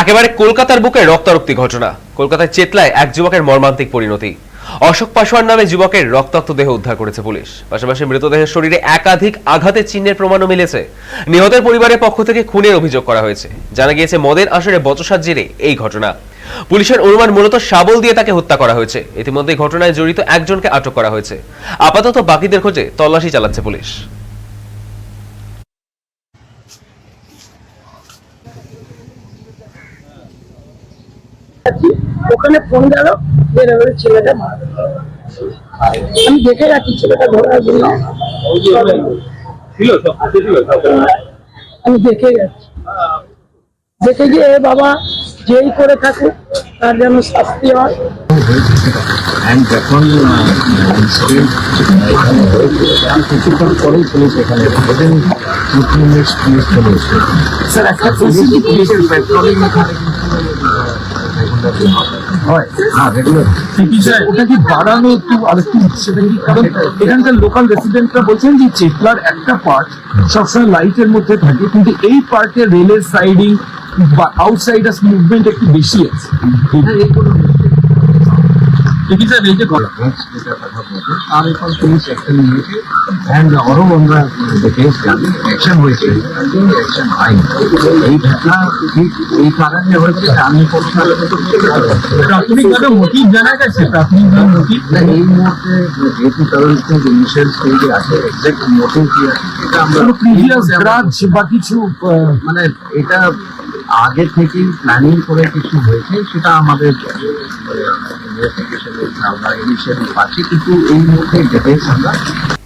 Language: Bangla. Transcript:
একেবারে কলকাতার বুকে রক্তারক্তি ঘটনা। কলকাতায় চেতলায় এক যুবকের মর্মান্তিক পরিণতি। অশোক পাশোয়ান নামে যুবকের রক্তাক্ত দেহ উদ্ধার করেছে পুলিশ। পাশাপাশি মৃতদেহের শরীরে একাধিক আঘাতের চিহ্নের প্রমাণও মিলেছে। নিহতের পরিবারের পক্ষ থেকে খুনের অভিযোগ করা হয়েছে। জানা গিয়েছে, মদের আসরে বচসার জেরে এই ঘটনা। পুলিশের অনুমান মূলত শাবল দিয়ে তাকে হত্যা করা হয়েছে। ইতিমধ্যে ঘটনায় জড়িত একজনকে আটক করা হয়েছে। আপাতত বাকিদের খোঁজে তল্লাশি চালাচ্ছে পুলিশ। যাচ্ছি, ওখানে ফোন গেল যে ছেলেটা। আমি দেখে যাচ্ছি ছেলেটা ধরার জন্য। আমি দেখে যাচ্ছি দেখে গিয়ে বাবা যেই করে থাকে তার যেন শাস্তি হয়। যখন কিছুক্ষণ পরেই পুলিশ এখানে পুলিশ চলে এসেছে স্যার একটা পুলিশের পেট্রোলিং হয়। হ্যাঁ রেগুলার ওটা কি বাড়ানো একটু আর সেটা কি কারণ এখানকার লোকাল রেসিডেন্টরা বলছেন যে চেতলার একটা পার্ট সবসময় লাইটের মধ্যে থাকে কিন্তু এই পার্কে রেলের সাইডিং বা আউটসাইডার্স মুভমেন্ট একটু বেশি আছে। দেখি স্যার এই তার এখন পুলিশ অ্যাকশন নিয়েছে অ্যান্ড আরও আমরা দেখে জানি অ্যাকশন হয়েছে অ্যাকশন হয়নি এই ঘটনা ঠিক এই কারণে হয়েছে আমি প্রাথমিকভাবে মোটিভ জানা গেছে প্রাথমিকভাবে মোটিভ না, এই মুহূর্তে যেহেতু তদন্ত ইনিশিয়াল স্টেজে আছে এক্সাক্ট মোটিভ কি আছে সেটা আমরা প্রিভিয়াস গ্রাজ বা কিছু মানে এটা আগে থেকেই প্ল্যানিং করে কিছু হয়েছে সেটা আমাদের ইনভেস্টিগেশনে আমরা ইনিশিয়ালি পাচ্ছি। কিন্তু এই মুহূর্তে ডিটেলস আমরা